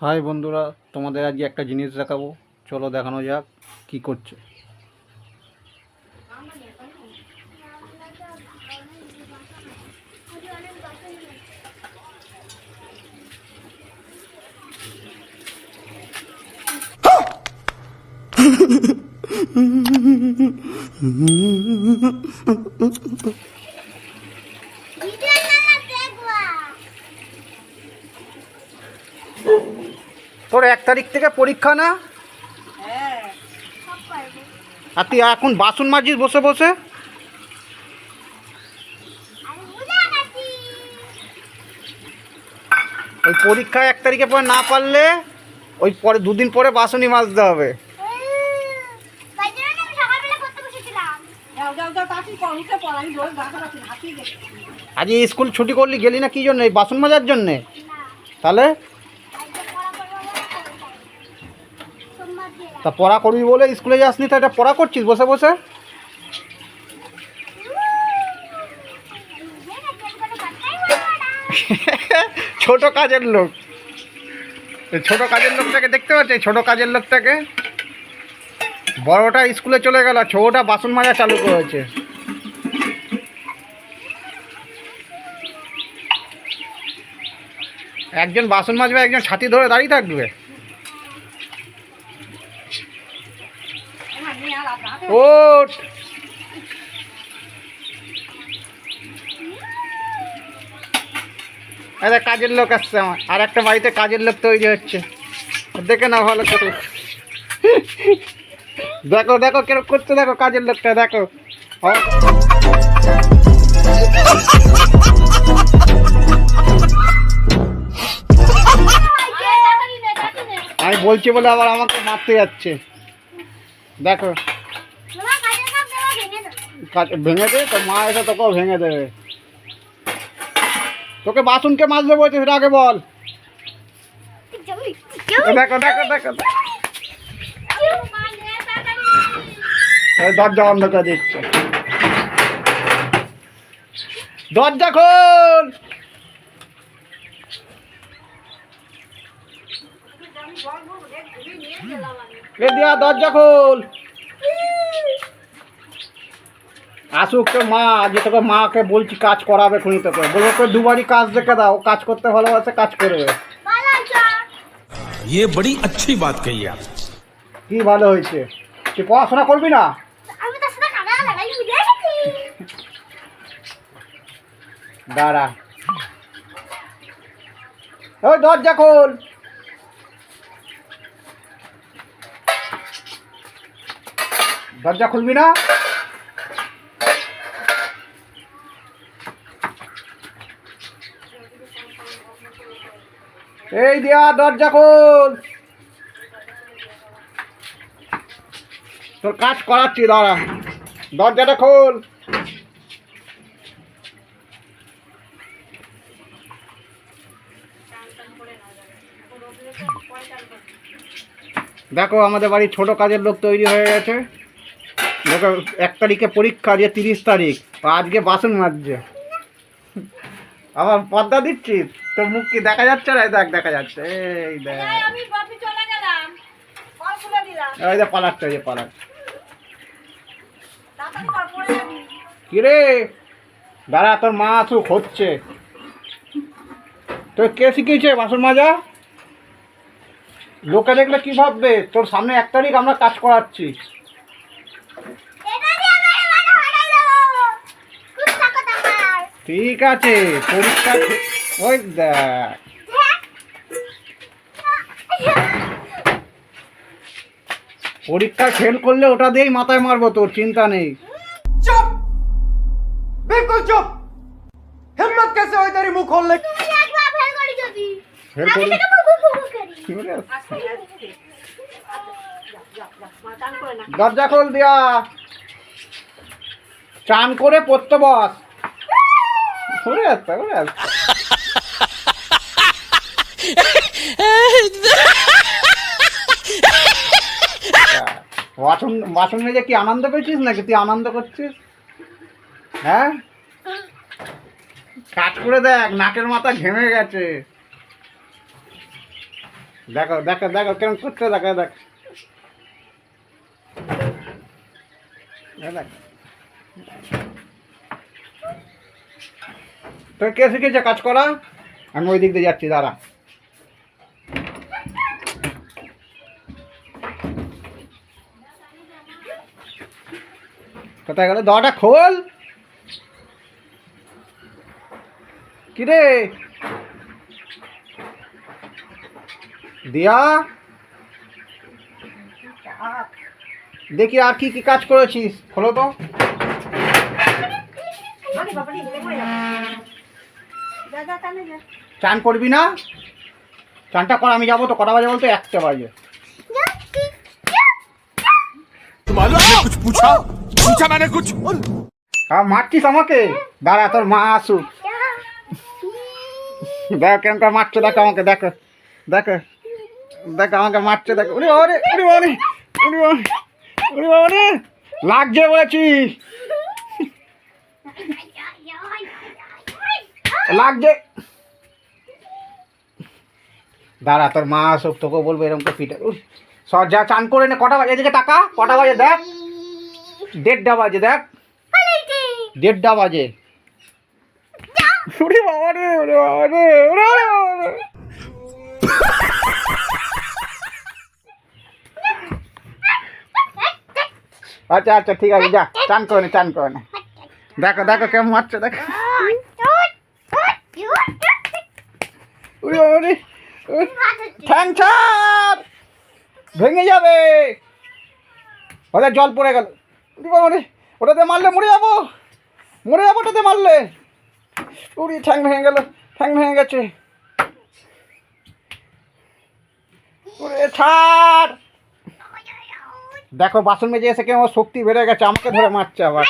High বন্ধুরা তোমাদের আজকে একটা জিনিস দেখাবো। চলো দেখানো যাক কি করছে। তোর এক তারিখ থেকে পরীক্ষা না? আর তুই এখন বাসন মাজিস বসে বসে? ওই পরীক্ষা এক তারিখে পরে না পারলে, ওই পরে দুদিন পরে বাসনই মাজতে হবে। আজ স্কুল ছুটি করলি, গেলি না কি জন্য? এই বাসন মাজার জন্যে? তাহলে তা পড়া করবি বলে স্কুলে যাসনি তা এটা পড়া করছিস বসে বসে? ছোট কাজের লোক। ছোট কাজের লোকটাকে দেখতে পাচ্ছি ছোট কাজের লোকটাকে? বড়টা স্কুলে চলে গেল ছোটটা বাসন মাজা চালু করেছে। একজন বাসন মাজবে, একজন ছাতি ধরে দাঁড়িয়ে থাকবে। নিয়ে আর কাজের লোক আসছে আমার। আর একটা বাড়িতে কাজের লোক তৈরি হচ্ছে। দেখে না ভালো করে। দেখো দেখো কেরকম করছে দেখো কাজের লোকটা দেখো। আমি বলছি বলে আবার আমাকে মারতে যাচ্ছে। দেখো। কাজ- ভেঙে দে তো মা এসে তোকেও ভেঙে দেবে। তোকে বাসনকে মাজবে বলছে, সেটা আগে বল। এ দেখো দেখো দেখো। এই দরজা বন্ধ করে দিচ্ছে। দরজা খোল! দিয়া দরজা খোল আসুক তো মা আজকে তোকে মাকে বলছি কাজ করাবে খুনি তোকে বলবো তোকে দুবারই কাজ দেখে দাও কাজ করতে ভালোবাসে কাজ করবে ये बड़ी अच्छी बात कही आप কি ভালো হয়েছে তুই পড়াশোনা করবি না দাঁড়া ওই দরজা খোল দরজা খুলবি না? এই দিয়া, দরজা খোল। তোর কাজ করাচ্ছি, দাঁড়া। দরজাটা খোল। দেখো, আমাদের বাড়ির ছোট কাজের লোক তৈরি হয়ে গেছে। দেখো এক তারিখে পরীক্ষা যে তিরিশ তারিখ আজকে বাসন মাজছে। আবার পর্দা দিচ্ছি তোর মুখ কি দেখা যাচ্ছে না? দেখ দেখা যাচ্ছে এই দেখ। এই পালাচ্ছে এই যাবি। কিরে? দাঁড়া তোর মা আসুক হচ্ছে। তোর কে শিখিয়েছে বাসন মাজা? লোকে দেখলে কি ভাববে? তোর সামনে এক তারিখ আমরা কাজ করাচ্ছি। ঠিক আছে পরীক্ষা ওই দেখ পরীক্ষা ফেল করলে ওটা দিয়েই মাথায় মারবো তোর চিন্তা নেই চুপ বিলকুল চুপ হিম্মত কেসে ওই তারি মুখ খোল দরজা খোল দিয়া চান করে পড়তে বস ঘুরে আসতে বাসন বাসন কি আনন্দ পেয়েছিস নাকি? তুই আনন্দ করছিস? হ্যাঁ? কাজ করে দেখ, নাকের মাথা ঘেমে গেছে। দেখো দেখো দেখো কেমন করছে দেখো। দেখ দেখ। তোর কে শিখেছে কাজ করা? আমি ওই দিক দিয়ে যাচ্ছি, দাঁড়া। কোথায় গেল? দরটা খোল। কিরে? দিয়া? দেখি আর কি কি কাজ করেছিস, খোলো তো। চান করবি না চানটা কর আমি যাব তো কটা বাজে বলতো একটা বাজে মারছিস আমাকে দাঁড়া তোর মা আসুক দেখ কেমন করে মারছে দেখ আমাকে দেখ দেখ দেখ আমাকে মারছে দেখ উনি ওরে উনি ওরে উনি উনি ওরে লাগছে বলেছিস লাগছে দাঁড়া, তোর মা আসুক, তোকে বলব এরকম করে পিঠে সর, যা, চান করে নে, কটা বাজে এদিকে টাকা কটা বাজে দেখ। দেড়টা বাজে দেখ। দেড়টা বাজে। ওরে আচ্ছা আচ্ছা ঠিক আছে, যা, চান করে নে, চান করে নে। দেখো দেখো কেমন মারছে, দেখো ওরে বাবা রে ঠ্যাং ভেঙে যাবে। ওদের জল পড়ে গেল। ওটাতে মারলে মরে যাব। মরে যাব ওটাতে মারলে। উড়ি, ঠ্যাং ভেঙে গেল। ঠ্যাং ভেঙে গেছে। ছাড়। দেখো, বাসন মেজে এসে কেমন শক্তি বেড়ে গেছে। আমাকে ধরে মারছে আবার।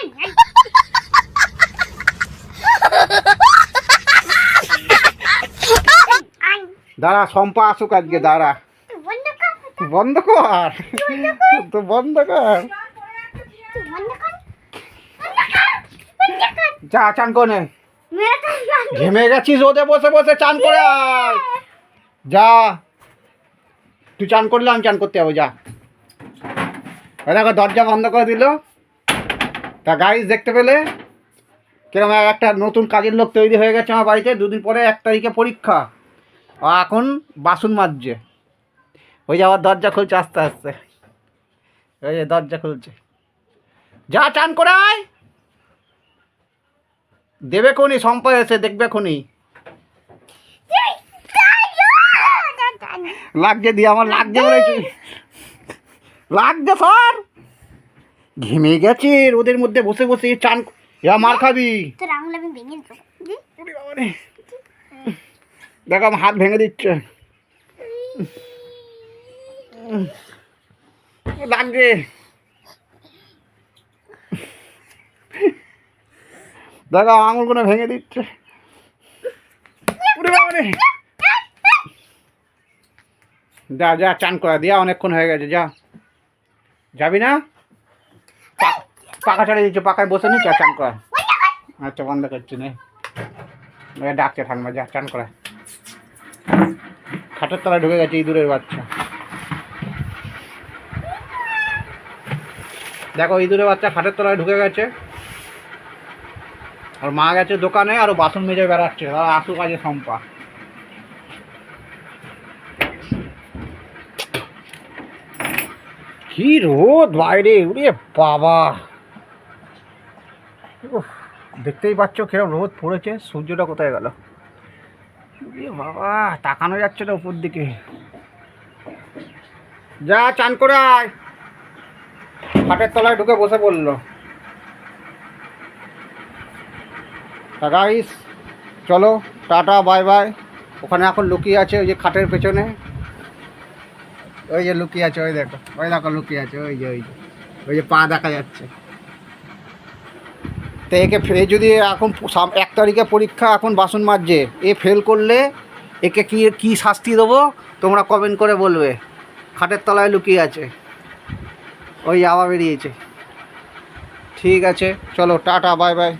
দাঁড়া সম্পা আসুক আজকে, দাঁড়া। বন্ধ কর। তো বন্ধ কর। যা, চান করে। ঘেমে গেছিস ওতে বসে বসে, চান করে আয়। যা। তুই চান করলে আমি চান করতে যাব, যা। দেখো, দরজা বন্ধ করে দিল। তা গাইজ দেখতে পেলে? কীরকম একটা নতুন কাজের লোক তৈরি হয়ে গেছে আমার বাড়িতে। দুদিন পরে এক তারিখে পরীক্ষা। এখন বাসন মাজছে। ওই যে আবার দরজা খুলছে আস্তে আস্তে। ওই যে দরজা খুলছে। যা চান করে আয়। দেবে কোনি সম্পদ এসে দেখবে কোনি লাগছে দিয়ে আমার লাগছে বলেছি লাগছে স্যার। ঘেমে গেছে রোদের মধ্যে বসে বসে চান ইয়া মার খাবি। তোর আঙুল আমি ভেঙে। দেখো, আমার হাত ভেঙে দিচ্ছে। লাগছে দেখো আঙুলগুলো ভেঙে দিচ্ছে। যা যা, চান করা, দিয়া অনেকক্ষণ হয়ে গেছে, যা। যাবি না? পা- পাখা ছাড়িয়ে দিচ্ছে, পাখায় বসে নি চা চান করা। আচ্ছা বন্ধ করছি, নে। ডাকছে ঠান্ডা যা, চান করা। খাটের তলায় ঢুকে গেছে ইঁদুরের বাচ্চা। দেখো, ইঁদুরের বাচ্চা খাটের তলায় ঢুকে গেছে। আর মা গেছে দোকানে, আর বাসন মেজে বেড়াচ্ছে। তারা আসু কাজে সম্পা কি রোদ বাইরে, উড়ে বাবা। দেখতেই পাচ্ছ কিরম রোদ পড়েছে। সূর্যটা কোথায় গেল? বাবা, তাকানো যাচ্ছে না উপর দিকে। যা, চান করে আয়। খাটের তলায় ঢুকে বসে পড়ল। গাইস চলো, টাটা, বাই বাই। ওখানে এখন লুকিয়ে আছে ওই যে খাটের পেছনে। ওই যে লুকিয়ে আছে, ওই দেখো। ওই দেখো, লুকিয়ে আছে, ওই যে ওই যে। ওই যে পা দেখা যাচ্ছে। তো একে ফে যদি এখন এক তারিখে পরীক্ষা এখন বাসন মাজছে, এ ফেল করলে একে কি কি শাস্তি দেবো? তোমরা কমেন্ট করে বলবে। খাটের তলায় লুকিয়ে আছে। ওই আওয়া বেরিয়েছে। ঠিক আছে, চলো, টাটা বাই বাই